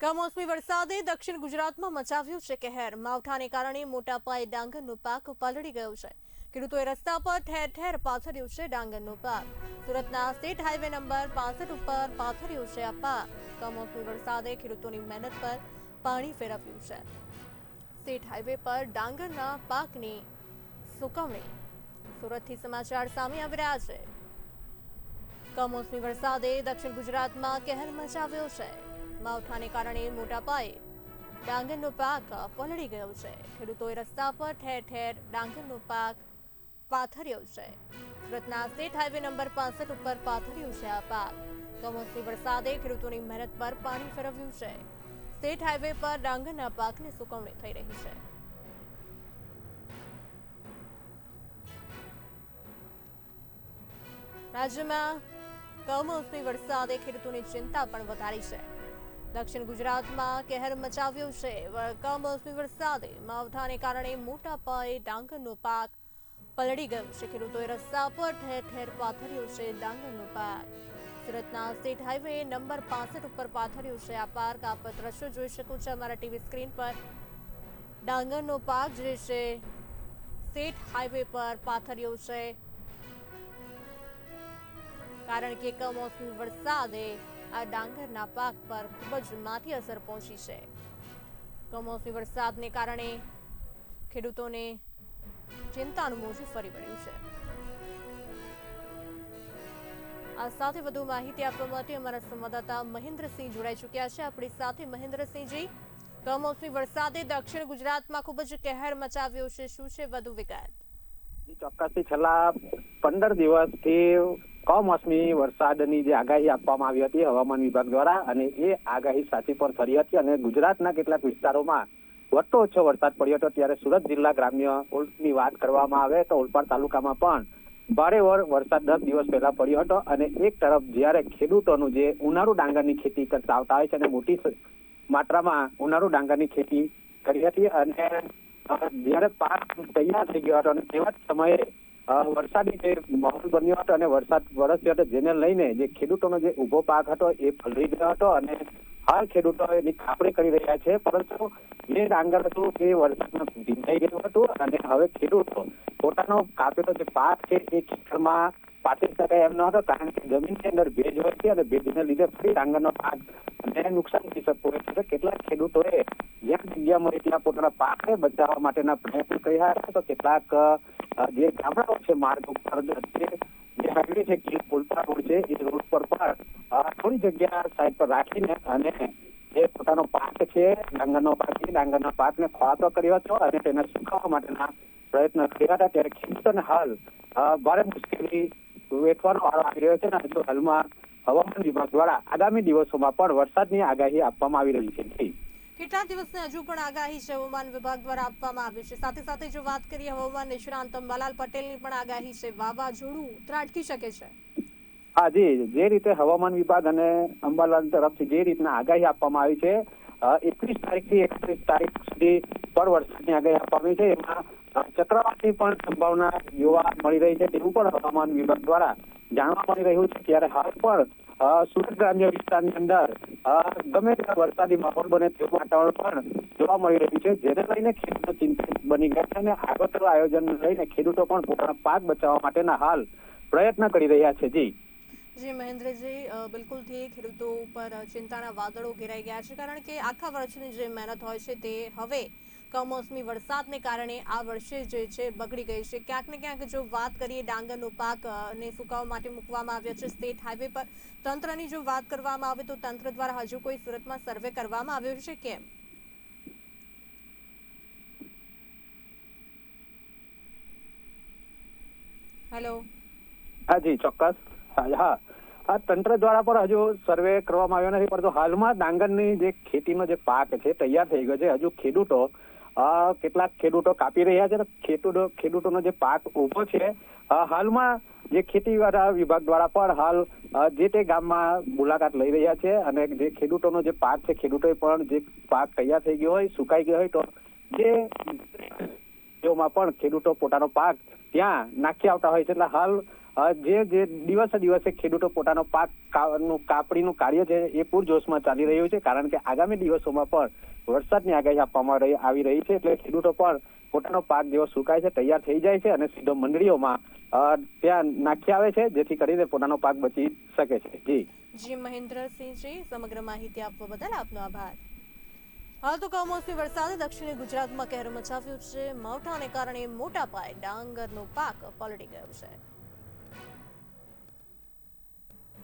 કમોસમી વરસાદે દક્ષિણ ગુજરાતમાં મચાવ્યું છે કહેર. માવઠાને કારણે મોટા પાયે ડાંગરનો પાક પલળી ગયો છે. ખેડૂતોએ રસ્તા પર ઠેર ઠેર પાથર્યું છે ડાંગરનો પાક. સુરતના સ્ટેટ હાઈવે નંબર પાસઠ ઉપર પાથર્યું છે આ પાક. કમોસમી વરસાદે ખેડૂતોની મહેનત પર પાણી ફેરવ્યું છે. સ્ટેટ હાઈવે પર ડાંગરના પાકની સુકવણી. સુરતથી સમાચાર સામે આવી રહ્યા છે. કમોસમી વરસાદે દક્ષિણ ગુજરાતમાં કહેર મચાવ્યો છે. માવઠાને કારણે મોટા પાયે ડાંગરનો પાક પલળી ગયો છે. ખેડૂતોએ રસ્તા પર ઠેર ઠેર ડાંગરનો પાક પાથર્યો છે. સુરતના સ્ટેટ હાઈવે નંબર પાસઠ ઉપર પાથર્યું છે આ પાક. કમોસમી વરસાદે ખેડૂતોની મહેનત પર પાણી ફેરવ્યું છે. સ્ટેટ હાઈવે પર ડાંગરના પાકની સુકવણી થઈ રહી છે. રાજ્યમાં કમોસમી વરસાદે ખેડૂતોની ચિંતા પણ વધારી છે. દક્ષિણ ગુજરાતમાં કહેર મચાવ્યો છે. કમોસમી વરસાદે માવઠાને કારણે મોટા પાયે ડાંગરનો પાક પલળી ગયો છે. ખેડૂતોએ રસ્તા પર ઠેર ઠેર પાથર્યો છે ડાંગરનો પાક. સુરતના સ્ટેટ હાઈવે નંબર પાસઠ ઉપર પાથર્યું છે આ પાર્ક. આપ દ્રશ્યો જોઈ શકો છો. અમારા ટીવી સ્ક્રીન પર ડાંગરનો પાક જે છે સ્ટેટ હાઈવે પર પાથર્યો છે. કારણ કે કમોસમી વરસાદે આ ડાંગરના પાક પર ખૂબ જ માઠી અસર પહોંચી છે. કમોસમી વરસાદને કારણે ખેડૂતોને ચિંતાનું મોજું ફરી વળ્યું છે. આ સાથે વધુ માહિતી આપવા માટે અમારા સંવાદદાતા મહેન્દ્રસિંહ જોડાઈ ચૂક્યા છે. આપણી સાથે મહેન્દ્રસિંહજી, કમોસમી વરસાદે દક્ષિણ ગુજરાતમાં ખૂબ જ કહેર મચાવ્યો છે. શું છે? વધુ વિગત. ચોક્કસથી છેલ્લા પંદર દિવસથી કમોસમી વરસાદની જે આગાહી આપવામાં આવી હતી હવામાન વિભાગ દ્વારા અને એ આગાહી સાચી પણ ફરી હતી અને ગુજરાતના કેટલાક વિસ્તારોમાં વટ્ટો ઓછો વરસાદ પડ્યો હતો. ત્યારે સુરત જિલ્લા ગ્રામ્યની વાત કરવામાં આવે તો ઓલપાડ તાલુકામાં પણ ભારે વરસાદ દસ દિવસ પહેલા પડ્યો હતો અને એક તરફ જ્યારે ખેડૂતોનું જે ઉનાળુ ડાંગરની ખેતી કરતા આવતા હોય છે અને મોટી માત્રામાં ઉનાળુ ડાંગરની ખેતી કરી હતી અને જ્યારે પાક તૈયાર થઈ ગયો હતો અને તેવા જ સમયે વરસાદી જે માહોલ બન્યો હતો અને વરસાદ વરસ્યો હતો, જેને લઈને જે ખેડૂતોનો જે ઊભો પાક હતો એ ફલરી ગયો હતો અને હાલ ખેડૂતો એની કાપણી કરી રહ્યા છે, પરંતુ જે ડાંગર હતું એ વરસાદમાં ભીંજાઈ ગયું હતું અને હવે ખેડૂતો પોતાનો કાપેલો જે પાક છે એ ખેતરમાં પાટી શકાય એમ ન હતો, કારણ કે જમીનની અંદર ભેજ હોય છે અને ભેજને લીધે ફરી ડાંગરનો પાક ને નુકસાન થઈ શકતું હોય છે. કેટલાક ખેડૂતોએ જ્યાં જગ્યા મળી ત્યાં પોતાના પાકને બચાવવા માટેના પ્રયત્નો કર્યા હતા તો કેટલાક જે ગામડાઓ છે, માર્ગ ઉપર જે હાઈવે છે, કે પુલપા રોડ છે, એ રોડ પર પણ થોડી જગ્યા સાઈડ પર રાખીને અને જે પોતાનો પાક છે, ડાંગરનો પાક છે, ડાંગરના પાકને ખોરાતો કર્યો હતો અને તેને સુકાવવા માટેના પ્રયત્ન કર્યા હતા ત્યારે ખેડૂતોને હાલ ભારે મુશ્કેલી વેઠવાનો વારો આવી રહ્યો છે. અને હાલમાં હવામાન વિભાગ દ્વારા આગામી દિવસોમાં પણ વરસાદની આગાહી આપવામાં આવી રહી છે. કેટલા દિવસની હજુ પણ આગાહી છે હવામાન વિભાગ દ્વારા આપવામાં આવી છે? સાથે સાથે જો વાત કરીએ હવામાન નિષ્ણાંત અંબાલાલ પટેલની પણ આગાહી છે. વાવાઝોડું ત્રાટકી શકે છે. હા, જી, જે રીતે હવામાન વિભાગ અને અંબાલાલ તરફથી જે રીતના આગાહી આપવામાં આવી છે એકવીસ તારીખથી એકત્રીસ તારીખ સુધી પર વરસાદની આગાહી આપવામાં આવી છે. એમાં ચક્રવાતની પણ સંભાવના જોવા મળી રહી છે. તેવું પણ હવામાન વિભાગ દ્વારા જાણવા મળી રહ્યું છે ત્યારે હાલ પણ સુરત ગ્રામ્ય વિસ્તારની અંદર ગમે ત્યાં વરસાદી માહોલ બને તેવું વાતાવરણ પણ જોવા મળી રહ્યું છે, જેને લઈને ખેડૂતો ચિંતિત બની ગયા છે અને આગોતરા આયોજન લઈને ખેડૂતો પણ પોતાના પાક બચાવવા માટેના હાલ પ્રયત્ન કરી રહ્યા છે. જી. જી, મહેન્દ્રજી બિલકુલથી ખેડૂતો ઉપર ચિંતાના વાદળો ઘેરાઈ ગયા છે, કારણ કે આખા વર્ષની જે મહેનત હોય છે તે હવે કમોસમી વરસાદને કારણે આ વર્ષે જે છે બગડી ગઈ છે. ક્યાંક ને ક્યાંક જો વાત કરીએ, ડાંગરનો પાક ને સુકાવા માટે મૂકવામાં આવ્યો છે સ્ટેટ હાઈવે પર. તંત્રની જો વાત કરવામાં આવે તો તંત્ર દ્વારા હજુ કોઈ સુરતમાં સર્વે કરવામાં આવ્યો છે કેમ? હેલો. હા જી ચોક્કસ હા. આ તંત્ર દ્વારા પણ હજુ સર્વે કરવામાં આવ્યો નથી, પરંતુ હાલમાં ડાંગરની જે ખેતીનો જે પાક છે, તૈયાર થઈ ગયો છે. હજુ ખેડૂતો કેટલાક ખેડૂતો કાપી રહ્યા છે ખેડૂતો, ખેડૂતોનો જે પાક ઊભો છે હાલમાં જે ખેતીવાળા વિભાગ દ્વારા પણ હાલ જે તે ગામમાં મુલાકાત લઈ રહ્યા છે અને જે ખેડૂતોનો જે પાક છે, ખેડૂતોએ પણ જે પાક તૈયાર થઈ ગયો હોય, સુકાઈ ગયો હોય તો જે પણ ખેડૂતો પોતાનો પાક ત્યાં નાખી આવતા હોય છે. એટલે હાલ જે જે દિવસે દિવસે ખેડૂતો પોતાનો પાકનું કાપણીનું કાર્ય છે એ પૂરજોશમાં ચાલી રહ્યું છે, કારણ કે આગામી દિવસોમાં પણ વરસાદની આગાહી આપવામાં આવી રહી છે, એટલે ખેડૂતો પણ પોતાનો પાક જેવો સુકાય છે, તૈયાર થઈ જાય છે અને સીધો મંડળીઓમાં ત્યાં નાખી આવે છે, જેથી કરીને પોતાનો પાક બચી શકે છે. જી. જી, મહેન્દ્રસિંહજી, સમગ્ર માહિતી આપવા બદલ આપનો આભાર. હાલ તો કમોસમી વરસાદે દક્ષિણ ગુજરાતમાં કહેર મચાવ્યું છે. માવઠાને કારણે મોટા પાયે ડાંગરનો પાક પલળી ગયો છે.